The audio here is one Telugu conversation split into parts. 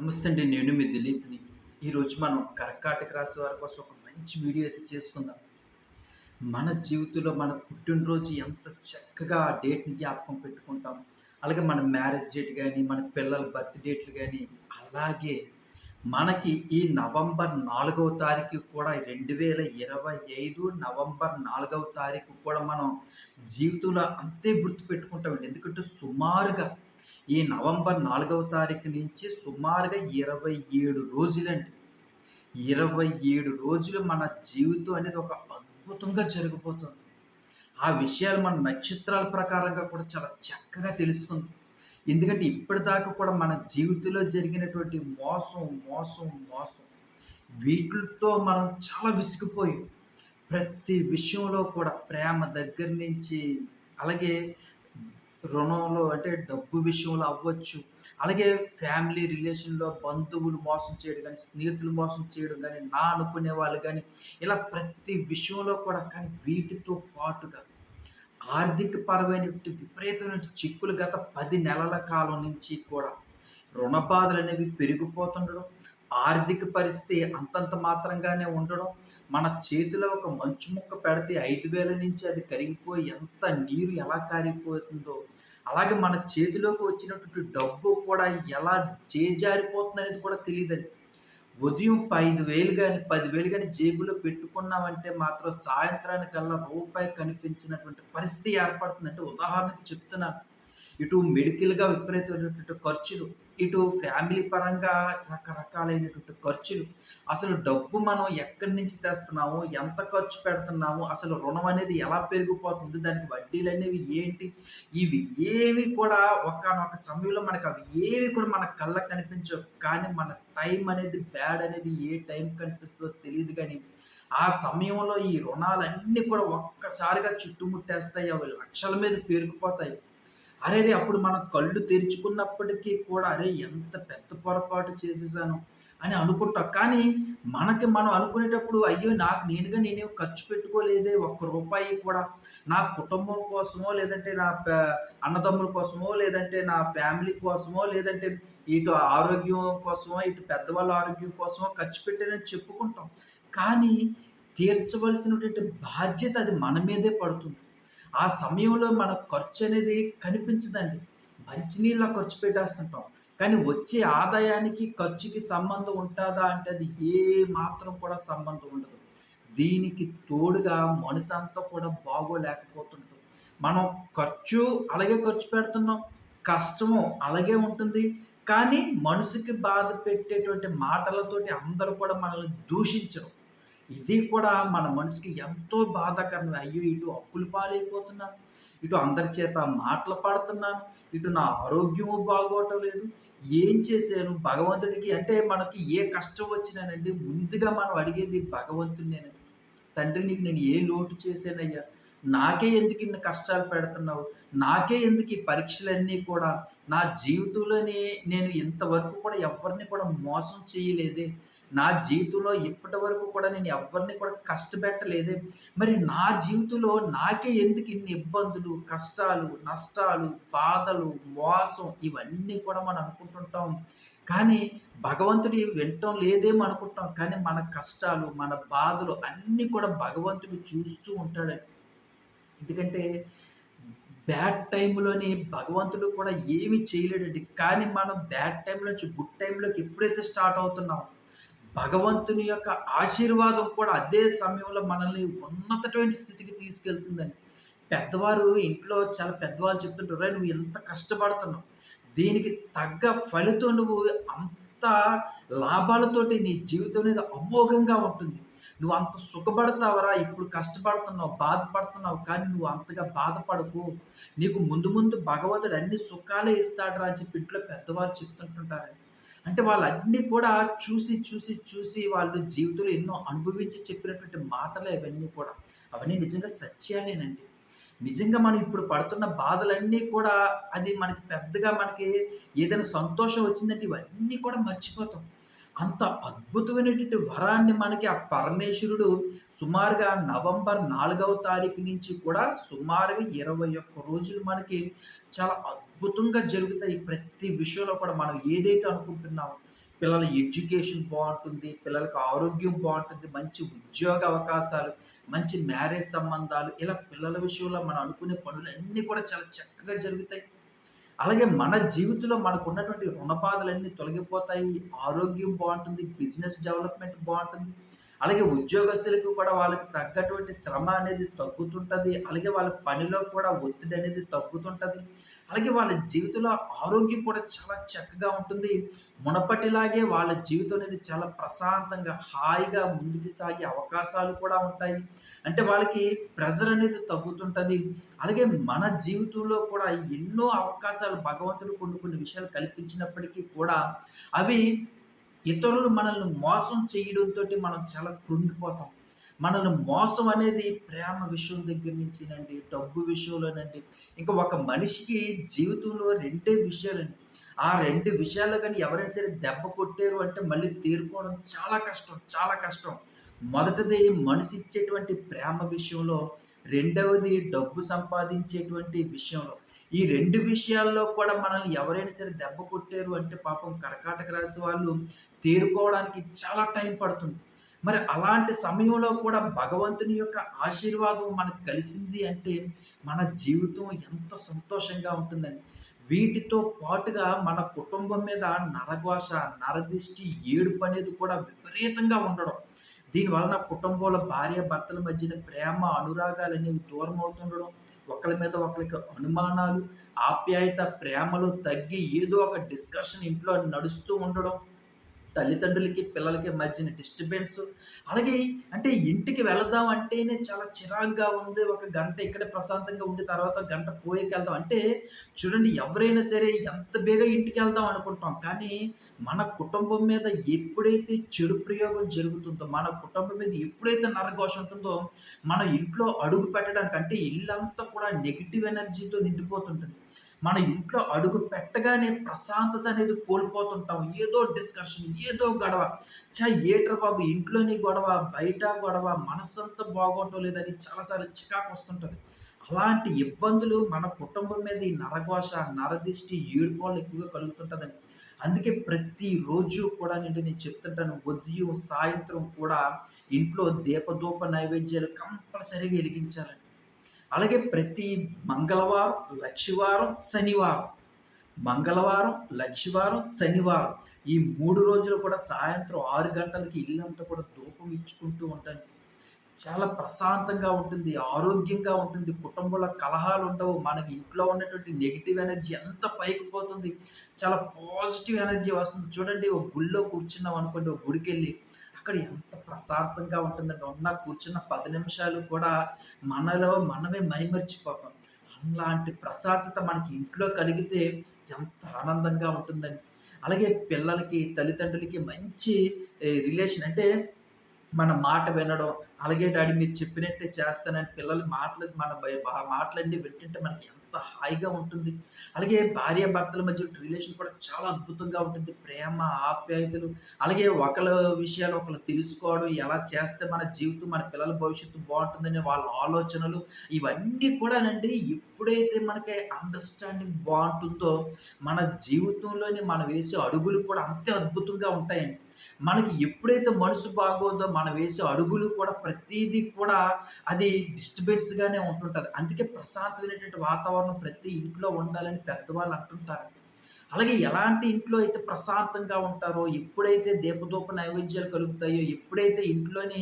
నమస్తే అండి నేను మీ దిలీప్ని ఈరోజు మనం కర్కాటక రాశి వారి కోసం ఒక మంచి వీడియో అయితే చేసుకుందాం. మన జీవితంలో మన పుట్టినరోజు ఎంత చక్కగా ఆ డేట్ని జ్ఞాపకం పెట్టుకుంటాం. అలాగే మన మ్యారేజ్ డేట్ కానీ మన పిల్లల బర్త్ డేట్లు కానీ అలాగే మనకి ఈ నవంబర్ నాలుగవ తారీఖు కూడా రెండు వేల ఇరవై ఐదు నవంబర్ నాలుగవ తారీఖు కూడా మనం జీవితంలో అంతే గుర్తుపెట్టుకుంటామండి ఎందుకంటే సుమారుగా ఈ నవంబర్ నాలుగవ తారీఖు నుంచి సుమారుగా ఇరవై ఏడు రోజులండి. ఇరవై ఏడు రోజులు మన జీవితం అనేది ఒక అద్భుతంగా జరిగిపోతుంది ఆ విషయాలు మన నక్షత్రాల ప్రకారంగా కూడా చాలా చక్కగా తెలుసుకుంది. ఎందుకంటే ఇప్పటిదాకా కూడా మన జీవితంలో జరిగినటువంటి మోసం మోసం మోసం వీటితో మనం చాలా విసిగిపోయాం. ప్రతి విషయంలో కూడా ప్రేమ దగ్గర నుంచి అలాగే రుణంలో అంటే డబ్బు విషయంలో అవ్వచ్చు. అలాగే ఫ్యామిలీ రిలేషన్లో బంధువులు మోసం చేయడం కానీ స్నేహితులు మోసం చేయడం కానీ నా అనుకునే వాళ్ళు కానీ ఇలా ప్రతి విషయంలో కూడా కానీ వీటితో పాటుగా ఆర్థిక పరమైనటువంటి విపరీతమైన చిక్కులు గత పది నెలల కాలం నుంచి కూడా రుణ బాధలు అనేవి పెరిగిపోతుండడం ఆర్థిక పరిస్థితి అంతంత మాత్రంగానే ఉండడం మన చేతిలో ఒక మంచు ముక్క పెడితే ఐదు వేల నుంచి అది కరిగిపోయి ఎంత నీరు ఎలా కారిపోతుందో అలాగే మన చేతిలోకి వచ్చినటువంటి డబ్బు కూడా ఎలా చేజారిపోతుంది అనేది కూడా తెలియదండి ఉదయం ఐదు వేలు కానీ పదివేలు కానీ జేబులో పెట్టుకున్నామంటే మాత్రం సాయంత్రానికల్లా రూపాయి కనిపించినటువంటి పరిస్థితి ఏర్పడుతుందంటే ఉదాహరణకి చెప్తున్నాను. ఇటు మెడికల్‌గా విపరీతమైనటువంటి ఖర్చులు, ఇటు ఫ్యామిలీ పరంగా రకరకాలైనటువంటి ఖర్చులు. అసలు డబ్బు మనం ఎక్కడి నుంచి తెస్తున్నాము? ఎంత ఖర్చు పెడుతున్నాము? అసలు రుణం అనేది ఎలా పెరిగిపోతుంది? దానికి వడ్డీలు అనేవి ఏంటి? ఇవి ఏవి కూడా ఒకనొక సమయంలో మనకు అవి ఏవి కూడా మన కళ్ళకు కనిపించవు. కానీ మన టైం అనేది బ్యాడ్ అనేది ఏ టైం కనిపిస్తుందో తెలియదు కానీ ఆ సమయంలో ఈ రుణాలన్నీ కూడా ఒక్కసారిగా చుట్టుముట్టేస్తాయి. అవి లక్షల మీద పేరుకుపోతాయి. అరెరే! అప్పుడు మనం కళ్ళు తెరుచుకున్నప్పటికీ కూడా అరే! ఎంత పెద్ద పొరపాటు చేసేసాను అని అనుకుంటాం. కానీ మనకి మనం అనుకునేటప్పుడు అయ్యో! నాకు నేనుగా నేనేం ఖర్చు పెట్టుకోలేదే ఒక్క రూపాయి కూడా. నా కుటుంబం కోసమో, లేదంటే నా అన్నదమ్ముల కోసమో, లేదంటే నా ఫ్యామిలీ కోసమో, లేదంటే ఇటు ఆరోగ్యం కోసమో, ఇటు పెద్దవాళ్ళ ఆరోగ్యం కోసమో ఖర్చు పెట్టానని చెప్పుకుంటాం. కానీ తీర్చవలసినటువంటి బాధ్యత అది మన మీదే పడుతుంది. ఆ సమయంలో మన ఖర్చు అనేది కనిపించదండి. మంచినీళ్ళ ఖర్చు పెట్టేస్తుంటాం. కానీ వచ్చే ఆదాయానికి, ఖర్చుకి సంబంధం ఉంటుందా అంటే అది ఏ మాత్రం కూడా సంబంధం ఉండదు. దీనికి తోడుగా మనసంతా కూడా బాగోలేకపోతుంటుంది. మనం ఖర్చు అలాగే ఖర్చు పెడుతున్నాం. కష్టము అలాగే ఉంటుంది. కానీ మనసుకి బాధ పెట్టేటువంటి మాటలతోటి అందరూ కూడా మనల్ని దూషించరు. ఇది కూడా మన మనసుకి ఎంతో బాధాకరం అయ్యో! ఇటు అప్పులు పాలైపోతున్నాను. ఇటు అందరి చేత మాటలు పడుతున్నాను. ఇటు నా ఆరోగ్యము బాగోవటం లేదు. ఏం చేశాను భగవంతుడికి అంటే మనకి ఏ కష్టం వచ్చినానండి ముందుగా మనం అడిగేది భగవంతుడినేనండి. తండ్రి నీకు నేను ఏ లోటు చేశానయ్యా? నాకే ఎందుకు ఇన్ని కష్టాలు పెడుతున్నావు? నాకే ఎందుకు ఈ పరీక్షలన్నీ కూడా? నా జీవితంలోనే నేను ఇంతవరకు కూడా ఎవ్వరిని కూడా మోసం చేయలేదే. నా జీవితంలో ఇప్పటి వరకు కూడా నేను ఎవ్వరిని కూడా కష్టపెట్టలేదే. మరి నా జీవితంలో నాకే ఎందుకు ఇన్ని ఇబ్బందులు, కష్టాలు, నష్టాలు, బాధలు, మోసం ఇవన్నీ కూడా మనం అనుకుంటుంటాం. కానీ భగవంతుడు వింటం వినటం లేదేమో అనుకుంటాం. కానీ మన కష్టాలు, మన బాధలు అన్నీ కూడా భగవంతుడు చూస్తూ ఉంటాడండి. ఎందుకంటే బ్యాడ్ టైంలోనే భగవంతుడు కూడా ఏమి చేయలేడండి. కానీ మనం బ్యాడ్ టైంలో నుంచి గుడ్ టైంలోకి ఎప్పుడైతే స్టార్ట్ అవుతున్నామో భగవంతుని యొక్క ఆశీర్వాదం కూడా అదే సమయంలో మనల్ని ఉన్నతటువంటి స్థితికి తీసుకెళ్తుందండి. పెద్దవారు ఇంట్లో చాలా పెద్దవాళ్ళు చెప్తుంటారు. నువ్వు ఎంత కష్టపడుతున్నావు. దీనికి తగ్గ ఫలితం నువ్వు అంత లాభాలతోటి నీ జీవితం అనేది అమోఘంగా ఉంటుంది. నువ్వు అంత సుఖపడతావురా! ఇప్పుడు కష్టపడుతున్నావు, బాధపడుతున్నావు. కానీ నువ్వు అంతగా బాధపడకు. నీకు ముందు ముందు భగవంతుడు అన్ని సుఖాలే ఇస్తాడురా" అని చెప్పి ఇంట్లో పెద్దవారు చెప్తుంటుంటారండి. అంటే వాళ్ళన్నీ కూడా చూసి, చూసి, చూసి వాళ్ళు జీవితంలో ఎన్నో అనుభవించి చెప్పినటువంటి మాటలే అవన్నీ కూడా. అవన్నీ నిజంగా సత్యాలేనండి. నిజంగా మనం ఇప్పుడు పడుతున్న బాధలన్నీ కూడా అది మనకి పెద్దగా మనకి ఏదైనా సంతోషం వచ్చిందంటే ఇవన్నీ కూడా మర్చిపోతాం. అంత అద్భుతమైనటువంటి వరాన్ని మనకి ఆ పరమేశ్వరుడు సుమారుగా నవంబర్ నాలుగవ తారీఖు నుంచి కూడా సుమారుగా 21 రోజులు మనకి చాలా అద్భుతంగా జరుగుతాయి. ప్రతి విషయంలో కూడా మనం ఏదైతే అనుకుంటున్నామో పిల్లల ఎడ్యుకేషన్ బాగుంటుంది పిల్లలకు ఆరోగ్యం బాగుంటుంది మంచి ఉద్యోగ అవకాశాలు మంచి మ్యారేజ్ సంబంధాలు ఇలా పిల్లల విషయంలో మనం అనుకునే పనులన్నీ కూడా చాలా చక్కగా జరుగుతాయి అలాగే మన జీవితంలో మనకు ఉన్నటువంటి రుణబాధలన్నీ తొలగిపోతాయి. ఆరోగ్యం బాగుంటుంది బిజినెస్ డెవలప్మెంట్ బాగుంటుంది. అలాగే ఉద్యోగస్తులకు కూడా వాళ్ళకి తగ్గటువంటి శ్రమ అనేది తగ్గుతుంటుంది. అలాగే వాళ్ళ పనిలో కూడా ఒత్తిడి అనేది తగ్గుతుంటుంది. అలాగే వాళ్ళ జీవితంలో ఆరోగ్యం కూడా చాలా చక్కగా ఉంటుంది. మునపటిలాగే వాళ్ళ జీవితం అనేది చాలా ప్రశాంతంగా హాయిగా ముందుకు సాగే అవకాశాలు కూడా ఉంటాయి. అంటే వాళ్ళకి ప్రెజర్ అనేది తగ్గుతుంటుంది. అలాగే మన జీవితంలో కూడా ఎన్నో అవకాశాలు భగవంతుడు కొన్ని కొన్ని విషయాలు కల్పించినప్పటికీ కూడా అవి ఇతరులు మనల్ని మోసం చేయడంతో మనం చాలా కృంగిపోతాం. మనల్ని మోసం అనేది ప్రేమ విషయం దగ్గర నుంచినండి డబ్బు విషయంలోనండి. ఇంకా ఒక మనిషికి జీవితంలో రెండే విషయాలండి. ఆ రెండు విషయాల్లో కానీ ఎవరైనా సరే దెబ్బ కొట్టారు అంటే మళ్ళీ తేరుకోవడం చాలా కష్టం చాలా కష్టం. మొదటిది మనిషి ఇచ్చేటువంటి ప్రేమ విషయంలో రెండవది డబ్బు సంపాదించేటువంటి విషయంలో. ఈ రెండు విషయాల్లో కూడా మనల్ని ఎవరైనా సరే దెబ్బ కొట్టారు అంటే పాపం కర్కాటక రాశి వాళ్ళు తేరుకోవడానికి చాలా టైం పడుతుంది. మరి అలాంటి సమయంలో కూడా భగవంతుని యొక్క ఆశీర్వాదం మనకు కలిసింది అంటే మన జీవితం ఎంత సంతోషంగా ఉంటుందండి. వీటితో పాటుగా మన కుటుంబం మీద నరఘోష నరదిష్టి ఏడుపు అనేది కూడా విపరీతంగా ఉండడం. దీనివలన కుటుంబంలో భార్య భర్తల మధ్యన ప్రేమ అనురాగాలు అనేవి దూరం అవుతుండడం ఒకరి మీద ఒకరికి అనుమానాలు ఆప్యాయత ప్రేమలు తగ్గి ఏదో ఒక డిస్కషన్ ఇంట్లో నడుస్తూ ఉండడం తల్లిదండ్రులకి పిల్లలకి మధ్యన డిస్టర్బెన్స్ అలాగే అంటే ఇంటికి వెళదాం అంటేనే చాలా చిరాగ్గా ఉంది. ఒక గంట ఇక్కడ ప్రశాంతంగా ఉండి తర్వాత గంట పోయేకి వెళ్దాం అంటే చూడండి ఎవరైనా సరే ఎంత బేగా ఇంటికి వెళ్దాం అనుకుంటాం. కానీ మన కుటుంబం మీద ఎప్పుడైతే చెడు ప్రయోగం జరుగుతుందో మన కుటుంబం మీద ఎప్పుడైతే నరఘోష ఉంటుందో మన ఇంట్లో అడుగు పెట్టడానికి అంటే ఇల్లంతా కూడా నెగిటివ్ ఎనర్జీతో నిండిపోతుంటుంది. మన ఇంట్లో అడుగు పెట్టగానే ప్రశాంతత అనేది కోల్పోతుంటాం. ఏదో డిస్కషన్ ఏదో గొడవ. చా ఏటర్ బాబు ఇంట్లోని గొడవ బయట గొడవ మనస్సంతా బాగోటం లేదని చాలాసార్లు చికాకు వస్తుంటుంది అలాంటి ఇబ్బందులు మన కుటుంబం మీద ఈ నరఘోష నరదిష్టి ఏడుకోవాలి ఎక్కువగా కలుగుతుంటుందండి. అందుకే ప్రతిరోజు కూడా నేను నేను చెప్తుంటాను ఉదయం సాయంత్రం కూడా ఇంట్లో దీపదూప నైవేద్యాలు కంపల్సరీగా వెలిగించాలండి. అలాగే ప్రతి మంగళవారం లక్షివారం శనివారం. మంగళవారం లక్షివారం శనివారం. ఈ మూడు రోజులు కూడా సాయంత్రం ఆరు గంటలకి ఇల్లంతా కూడా ధూపం ఇచ్చుకుంటూ ఉంటాను చాలా ప్రశాంతంగా ఉంటుంది ఆరోగ్యంగా ఉంటుంది. కుటుంబంలో కలహాలు ఉండవు. మనకి ఇంట్లో ఉన్నటువంటి నెగిటివ్ ఎనర్జీ ఎంత పైకి పోతుంది. చాలా పాజిటివ్ ఎనర్జీ వస్తుంది. చూడండి ఒక గుళ్ళో కూర్చున్నాం అనుకోండి ఒక గుడికి వెళ్ళి అక్కడ ఎంత ప్రశాంతంగా ఉంటుందంటే ఉన్న కూర్చున్న పది నిమిషాలు కూడా మనలో మనమే మైమర్చిపోతాం. అలాంటి ప్రశాంతత మనకి ఇంట్లో కలిగితే ఎంత ఆనందంగా ఉంటుందండి. అలాగే పిల్లలకి తల్లిదండ్రులకి మంచి రిలేషన్ అంటే మన మాట వినడం అలాగే డాడీ మీరు చెప్పినట్టే చేస్తానని పిల్లలు మాటలు మన మాటలన్నీ వింటుంటే మనకి ఎంత హాయిగా ఉంటుంది. అలాగే భార్య భర్తల మధ్య రిలేషన్ కూడా చాలా అద్భుతంగా ఉంటుంది. ప్రేమ ఆప్యాయతలు అలాగే ఒకళ్ళ విషయాలు ఒకళ్ళు తెలుసుకోవడం ఎలా చేస్తే మన జీవితం మన పిల్లల భవిష్యత్తు బాగుంటుందని వాళ్ళ ఆలోచనలు ఇవన్నీ కూడానండి ఎప్పుడైతే మనకి అండర్స్టాండింగ్ బాగుంటుందో మన జీవితంలోని మనం వేసే అడుగులు కూడా అంతే అద్భుతంగా ఉంటాయండి. మనకి ఎప్పుడైతే మనసు బాగోదో మనం వేసే అడుగులు కూడా ప్రతిదీ కూడా అది డిస్టర్బెన్స్గానే ఉంటుంటుంది. అందుకే ప్రశాంతమైనటువంటి వాతావరణం ప్రతి ఇంట్లో ఉండాలని పెద్దవాళ్ళు అంటుంటారు అలాగే ఎలాంటి ఇంట్లో అయితే ప్రశాంతంగా ఉంటారో ఎప్పుడైతే దీపదూప నైవేద్యాలు కలుగుతాయో ఎప్పుడైతే ఇంట్లోని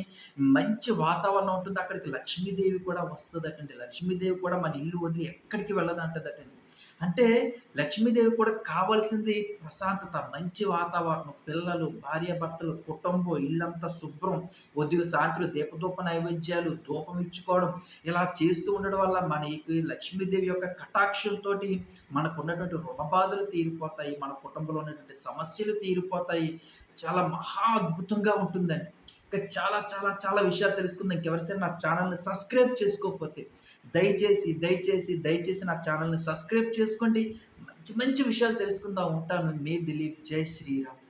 మంచి వాతావరణం ఉంటుందో అక్కడికి లక్ష్మీదేవి కూడా వస్తుందటండి. లక్ష్మీదేవి కూడా మన ఇల్లు వదిలి ఎక్కడికి వెళ్ళదంటదటండి. అంటే లక్ష్మీదేవి కూడా కావాల్సింది ప్రశాంతత మంచి వాతావరణం పిల్లలు భార్యాభర్తలు కుటుంబం ఇల్లంతా శుభ్రం. ఉదయం సాయంత్రం దీపధూప నైవేద్యాలు ధూపం ఇచ్చుకోవడం ఇలా చేస్తూ ఉండడం వల్ల మనకి లక్ష్మీదేవి యొక్క కటాక్షంతో మనకు ఉన్నటువంటి రుణబాధలు తీరిపోతాయి మన కుటుంబంలో ఉన్నటువంటి సమస్యలు తీరిపోతాయి. చాలా మహా అద్భుతంగా ఉంటుందండి. ఇంకా చాలా చాలా చాలా విషయాలు తెలుసుకుందాం. ఇంకెవరిసైనా నా ఛానల్ని సబ్స్క్రైబ్ చేసుకోకపోతే దయచేసి దయచేసి దయచేసి నా ఛానల్ని సబ్స్క్రైబ్ చేసుకోండి. మంచి మంచి విషయాలు తెలుసుకుందాం. ఉంటాను. మీ దిలీప్. జై శ్రీరామ్.